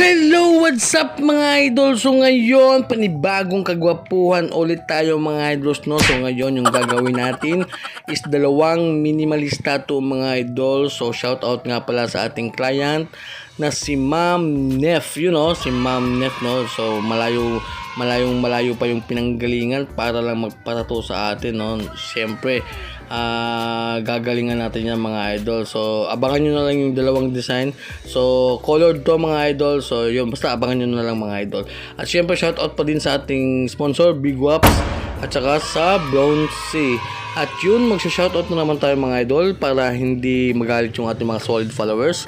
Hello! What's up mga idol? So ngayon, panibagong kagwapuhan ulit tayo mga idols no? So ngayon, yung gagawin natin is dalawang minimalista to mga idol. So shout out nga pala sa ating client na si Ma'am Nef, you know, si Ma'am Nef no. So malayo malayong malayo pa yung pinanggalingan para lang magpatato sa atin no. Siyempre, ah gagalingan natin yan mga idol. So, abangan nyo na lang yung dalawang design. So, colored to mga idol. So, yun, basta abangan nyo na lang mga idol. At syempre, shoutout pa din sa ating sponsor, Big Waps. At saka sa Brown Sea. At yun, magsha-shoutout na naman tayo mga idol para hindi magalit yung ating mga solid followers.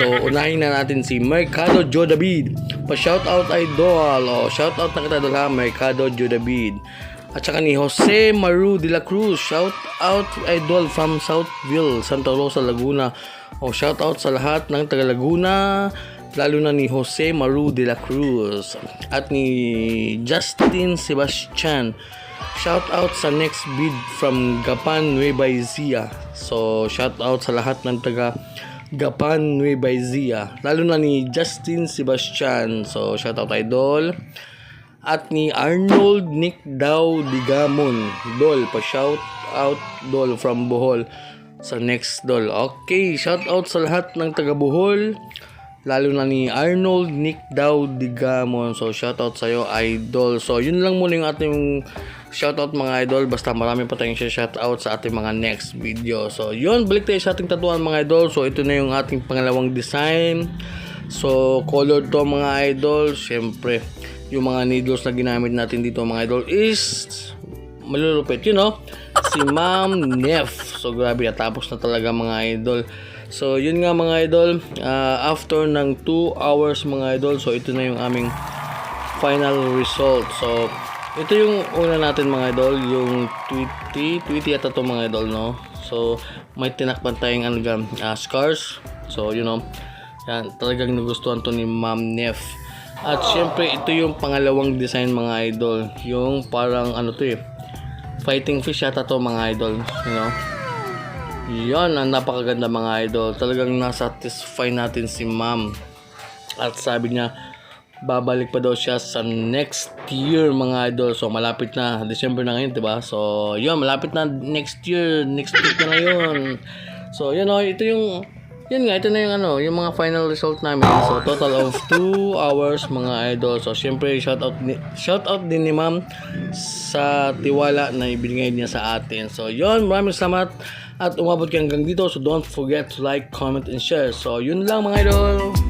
So, unahin na natin si Mercado Joe David. Pa-shoutout idol. O, shoutout na kita dala, Mercado Joe David. At saka ni Jose Maru de la Cruz, shout out idol from Southville, Santa Rosa, Laguna. O shout out sa lahat ng taga Laguna, lalo na ni Jose Maru de la Cruz at ni Justin Sebastian. Shout out sa next bid from Gapan Nueva Ecija. So shout out sa lahat ng taga Gapan Nueva Ecija, lalo na ni Justin Sebastian. So shout out idol at ni Arnold Nick Daw Digamon. Dol, pa-shout out Dol from Bohol sa next Dol. Okay, shout out sa lahat ng taga Bohol. Lalo na ni Arnold Nick Daw Digamon. So, shout out sa'yo, idol. So, yun lang muna yung ating shout out mga idol. Basta marami pa tayong shout out sa ating mga next video. So, yun. Balik tayo sa ating tatuan mga idol. So, ito na yung ating pangalawang design. So, colored to mga idol. Siyempre, yung mga needles na ginamit natin dito mga idol is malulupit, you know? Si Ma'am Nef. So, grabe, natapos na talaga mga idol. So, yun nga mga idol. ah, after ng 2 hours mga idol, so ito na yung aming final result. So, ito yung una natin mga idol, yung Tweety. Tweety yata to mga idol, no? So, may tinakpan tayong ano dyan, ah, scars. So, you know, yan, talagang nagustuhan to ni Ma'am Nef. At syempre, ito yung pangalawang design mga idol. Yung parang ano to eh, fighting fish yata to mga idol. You know? Yan, ang napakaganda mga idol. Talagang nasatisfy natin si ma'am. At sabi niya, babalik pa daw siya sa next year mga idol. So malapit na, December na ngayon, 'di ba? So, yun, malapit na next year, next week na ngayon. So, yun oh, ito yung yun nga, ito na yung ano, yung mga final result namin. So, total of 2 hours mga idol. So, syempre, shout out, ni, shout out din ni ma'am sa tiwala na ibinigay niya sa atin. So, yun, maraming salamat at umabot ka hanggang dito. So, don't forget to like, comment, and share. So, yun lang mga idol.